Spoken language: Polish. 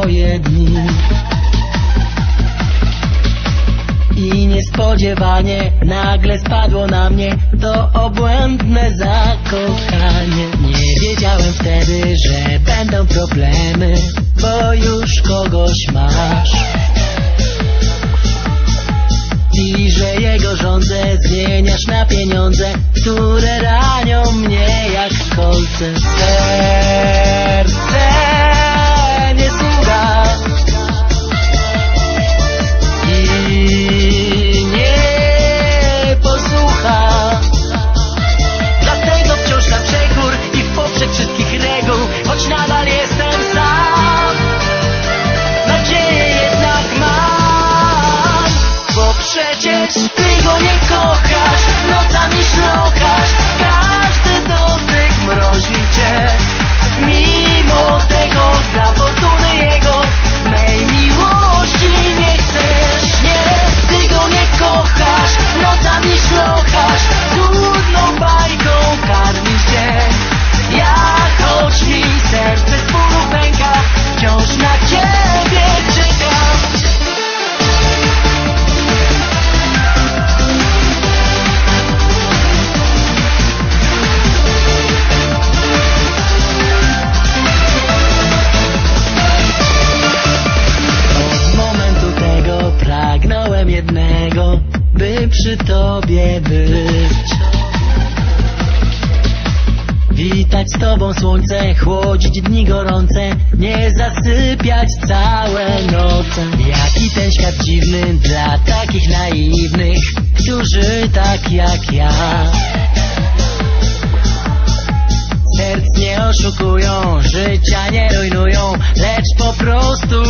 swoje dni. I niespodziewanie nagle spadło na mnie to obłędne zakochanie. Nie wiedziałem wtedy, że będą problemy, bo już kogoś masz. I że jego żądzę zmieniasz na pieniądze, które ty go nie kochasz, nocami szlochasz, być. Witać z tobą słońce, chłodzić dni gorące, nie zasypiać całe noce. Jaki ten świat dziwny dla takich naiwnych, którzy tak jak ja. Serc nie oszukują, życia nie rujnują, lecz po prostu